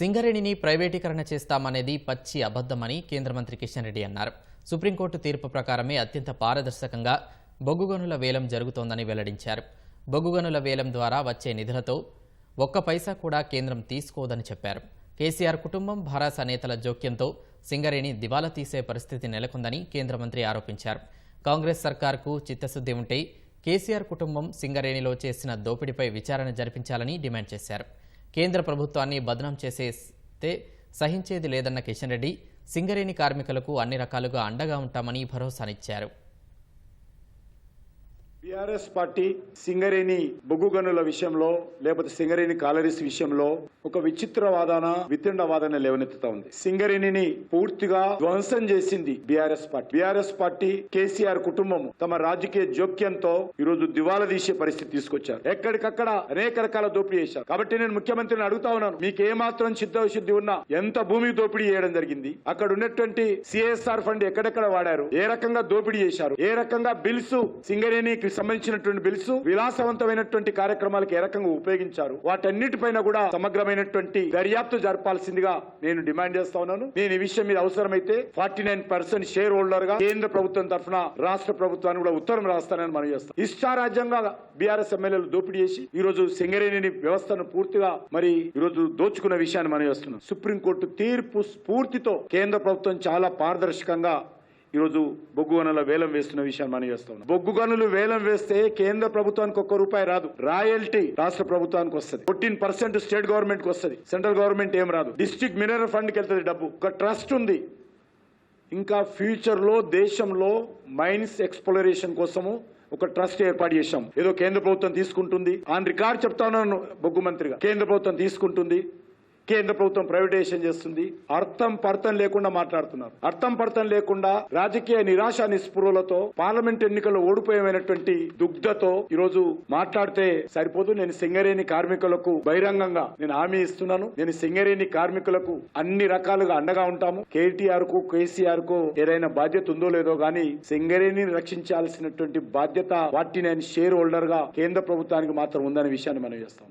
సింగరేణిని ప్రైవేటీకరణ చేస్తామనేది పచ్చి అబద్ధమని కేంద్ర మంత్రి కిషన్ రెడ్డి అన్నారు. సుప్రీంకోర్టు తీర్పు ప్రకారమే అత్యంత పారదర్శకంగా బొగ్గుగనుల వేలం జరుగుతోందని వెల్లడించారు. బొగ్గుగనుల వేలం ద్వారా వచ్చే నిధులతో ఒక్క పైసా కూడా కేంద్రం తీసుకోదని చెప్పారు. కేసీఆర్ కుటుంబం భారాస నేతల జోక్యంతో సింగరేణి దివాలా తీసే పరిస్థితి నెలకొందని కేంద్ర మంత్రి ఆరోపించారు. కాంగ్రెస్ సర్కార్కు చిత్తశుద్ధి ఉంటే కేసీఆర్ కుటుంబం సింగరేణిలో చేసిన దోపిడీపై విచారణ జరిపించాలని డిమాండ్ చేశారు. కేంద్ర ప్రభుత్వాన్ని బదనాం చేసేస్తే సహించేది లేదన్న కిషన్ రెడ్డి సింగరేణి కార్మికులకు అన్ని రకాలుగా అండగా ఉంటామని భరోసానిచ్చారు. బీఆర్ఎస్ పార్టీ సింగరేణి బొగ్గు గనుల విషయంలో లేకపోతే సింగరేణి కాలరీస్ విషయంలో ఒక విచిత్ర వాదన వితండ వాదన లేవనెత్తుతా ఉంది. సింగరేణిని పూర్తిగా ధ్వంసం చేసింది BRS party. BRS party KCR కుటుంబం తమ రాజకీయ జోక్యంతో ఈరోజు దివాలా తీసే పరిస్థితి తీసుకొచ్చారు. ఎక్కడికక్కడ అనేక రకాల దోపిడీ చేశారు. కాబట్టి నేను ముఖ్యమంత్రిని అడుగుతా ఉన్నాను. మీకు ఏ మాత్రం చిత్తశుద్ధి ఉన్నా ఎంత భూమి దోపిడీ చేయడం జరిగింది? అక్కడ ఉన్నటువంటి సిఎస్ఆర్ ఫండ్ ఎక్కడెక్కడ వాడారు? ఏ రకంగా దోపిడీ చేశారు? ఏ రకంగా బిల్స్ సింగరేణి సంబంధించినటువంటి బిల్స్ విలాసవంతమైనటువంటి కార్యక్రమాలకు ఏ రకంగా ఉపయోగించారు? వాటన్నిటిపైన కూడా సమగ్రమైనటువంటి దర్యాప్తు జరపాల్సిందిగా నేను డిమాండ్ చేస్తా ఉన్నాను. నేను ఈ విషయం మీద అవసరమైతే ఫార్టీ నైన్ పర్సెంట్ షేర్ హోల్డర్గా కేంద్ర ప్రభుత్వం తరఫున రాష్ట్ర ప్రభుత్వాన్ని కూడా ఉత్తరం రాస్తానని మనం చేస్తాం. ఇష్టారాజ్యంగా బీఆర్ఎస్ ఎమ్మెల్యేలు దోపిడీ చేసి ఈ రోజు సింగరేణిని వ్యవస్థను పూర్తిగా మరి ఈ రోజు దోచుకున్న విషయాన్ని మనం చేస్తున్నాం. సుప్రీంకోర్టు తీర్పు స్ఫూర్తితో కేంద్ర ప్రభుత్వం చాలా పారదర్శకంగా ఈరోజు బొగ్గు గనుల వేలం వేస్తున్న విషయాన్ని మనం చేస్తా ఉన్నాం. బొగ్గు గనులు వేలం వేస్తే కేంద్ర ప్రభుత్వానికి ఒక్క రూపాయి రాదు. రాయల్టీ రాష్ట్ర ప్రభుత్వానికి వస్తుంది. ఫోర్టీన్ పర్సెంట్ స్టేట్ గవర్నమెంట్కి వస్తుంది. సెంట్రల్ గవర్నమెంట్ ఏం రాదు. డిస్టిక్ మినరల్ ఫండ్కి వెళ్తుంది డబ్బు. ఒక ట్రస్ట్ ఉంది. ఇంకా ఫ్యూచర్లో దేశంలో మైన్స్ ఎక్స్ప్లోరేషన్ కోసము ఒక ట్రస్ట్ ఏర్పాటు చేశాం. ఏదో కేంద్ర ప్రభుత్వం తీసుకుంటుంది. ఆన్ రికార్డ్ చెప్తా ఉన్నాను బొగ్గు మంత్రిగా. కేంద్ర ప్రభుత్వం తీసుకుంటుంది. కేంద్ర ప్రభుత్వం ప్రైవేటైజేషన్ చేస్తుంది. అర్థం పర్థం లేకుండా మాట్లాడుతున్నారు. అర్థం పర్థం లేకుండా రాజకీయ నిరాశ నిస్పృహలతో పార్లమెంట్ ఎన్నికల్లో ఓడిపోయేమైనటువంటి దుగ్ధతో ఈరోజు మాట్లాడితే సరిపోదు. నేను సింగరేణి కార్మికులకు బహిరంగంగా నేను హామీ ఇస్తున్నాను. నేను సింగరేణి కార్మికులకు అన్ని రకాలుగా అండగా ఉంటాము. కేటీఆర్కు కేసీఆర్కు ఏదైనా బాధ్యత ఉందో లేదో గానీ సింగరేణిని రక్షించాల్సినటువంటి బాధ్యత వాటి నేను షేర్ హోల్డర్గా కేంద్ర ప్రభుత్వానికి మాత్రం ఉందనే విషయాన్ని మనం చేస్తాం